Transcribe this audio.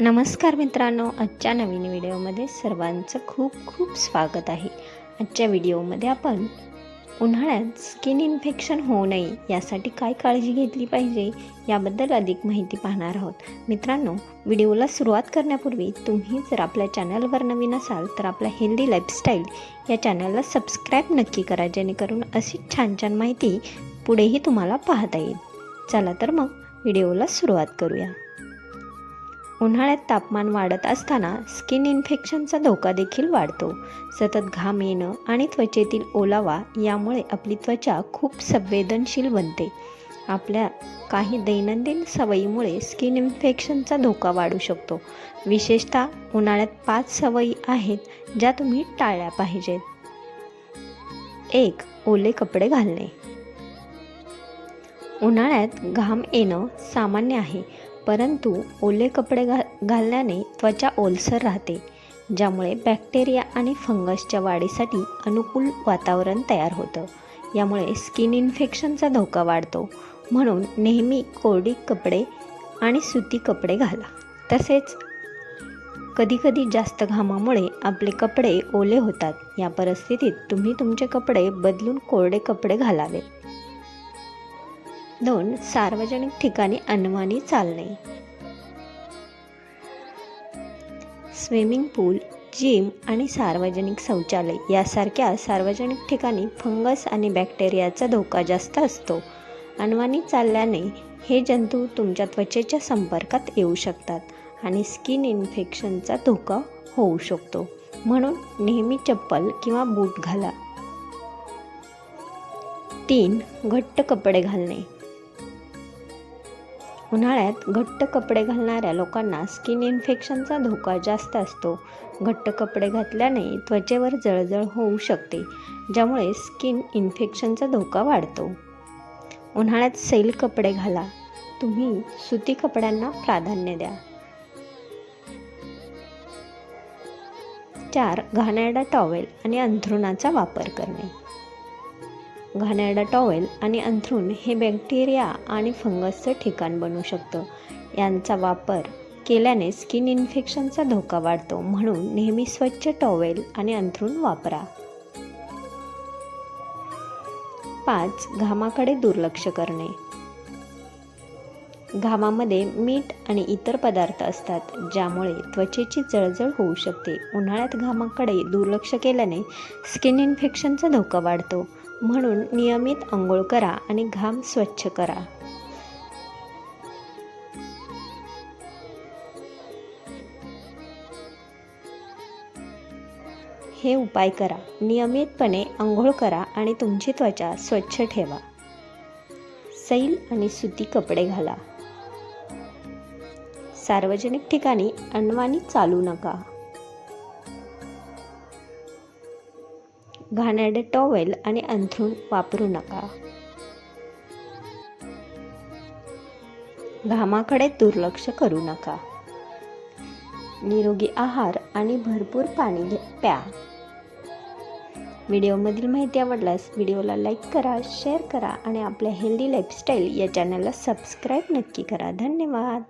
नमस्कार मित्रांनो आजच्या नवीन व्हिडिओमध्ये सर्वांचं खूप खूप स्वागत आहे. आजच्या व्हिडिओमध्ये आपण उन्हाळ्यात स्किन इन्फेक्शन होऊ नये यासाठी काय काळजी घेतली पाहिजे याबद्दल अधिक माहिती पाहणार आहोत. मित्रांनो व्हिडिओला सुरुवात करण्यापूर्वी तुम्ही जर आपल्या चॅनलवर नवीन असाल तर आपल्या हेल्दी लाईफस्टाईल या चॅनलला सबस्क्राईब नक्की करा जेणेकरून अशी छान छान माहिती पुढेही तुम्हाला पाहता येईल. चला तर मग व्हिडिओला सुरुवात करूया. उन्हाळ्यात तापमान वाढत असताना स्किन इन्फेक्शनचा धोका देखील वाढतो. सतत घाम येणं आणि त्वचेतील ओलावा यामुळे आपली त्वचा खूप संवेदनशील बनते. आपल्या काही दैनंदिन सवयीमुळे स्किन इन्फेक्शनचा धोका वाढू शकतो. विशेषतः उन्हाळ्यात पाच सवयी आहेत ज्या तुम्ही टाळल्या पाहिजेत. एक ओले कपडे घालणे. उन्हाळ्यात घाम येणं सामान्य आहे. परंतु ओले कपडे घा घालण्याने त्वचा ओलसर राहते ज्यामुळे बॅक्टेरिया आणि फंगसच्या वाढीसाठी अनुकूल वातावरण तयार होतं. यामुळे स्किन इन्फेक्शनचा धोका वाढतो. म्हणून नेहमी कोरडी कपडे आणि सुती कपडे घाला. तसेच कधीकधी जास्त घामामुळे आपले कपडे ओले होतात. या परिस्थितीत तुम्ही तुमचे कपडे बदलून कोरडे कपडे घालावे. दोन सार्वजनिक ठिकाणी अनवाणी चालणे. स्विमिंग पूल जिम आणि सार्वजनिक शौचालय यासारख्या सार्वजनिक ठिकाणी फंगस आणि बॅक्टेरियाचा धोका जास्त असतो. अनवाणी चालल्याने हे जंतू तुमच्या त्वचेच्या संपर्कात येऊ शकतात आणि स्किन इन्फेक्शनचा धोका होऊ शकतो. म्हणून नेहमी चप्पल किंवा बूट घाला. तीन घट्ट कपडे घालणे. उन्हाळ्यात घट्ट कपडे घालणाऱ्या लोकांना स्किन इन्फेक्शनचा धोका जास्त असतो. घट्ट कपडे घातल्याने त्वचेवर जळजळ होऊ शकते ज्यामुळे स्किन इन्फेक्शनचा धोका वाढतो. उन्हाळ्यात सैल कपडे घाला. तुम्ही सुती कपड्यांना प्राधान्य द्या. चार घाणेरडा टॉवेल आणि अंथरुणाचा वापर करणे. घाणेरडा टॉवेल आणि अंथरूण हे बॅक्टेरिया आणि फंगसचं ठिकाण बनू शकतं. यांचा वापर केल्याने स्किन इन्फेक्शनचा धोका वाढतो म्हणून नेहमी स्वच्छ टॉवेल आणि अंथरूण वापरा. पाच घामाकडे दुर्लक्ष करणे. घामामध्ये मीठ आणि इतर पदार्थ असतात ज्यामुळे त्वचेची जळजळ होऊ शकते. उन्हाळ्यात घामाकडे दुर्लक्ष केल्याने स्किन इन्फेक्शनचा धोका वाढतो. म्हणून नियमित आंघोळ करा आणि घाम स्वच्छ करा. हे उपाय करा. नियमितपणे आंघोळ करा आणि तुमची त्वचा स्वच्छ ठेवा. सैल आणि सुती कपडे घाला. सार्वजनिक ठिकाणी अनवाणी चालू नका. घाणेरडे टॉवेल आणि अंथरूण वापरू नका. घामाकडे दुर्लक्ष करू नका. निरोगी आहार आणि भरपूर पाणी प्या. व्हिडिओमधील माहिती आवडल्यास व्हिडिओला लाईक करा शेअर करा आणि आपल्या हेल्दी लाईफस्टाईल या चॅनलला सबस्क्राईब नक्की करा. धन्यवाद.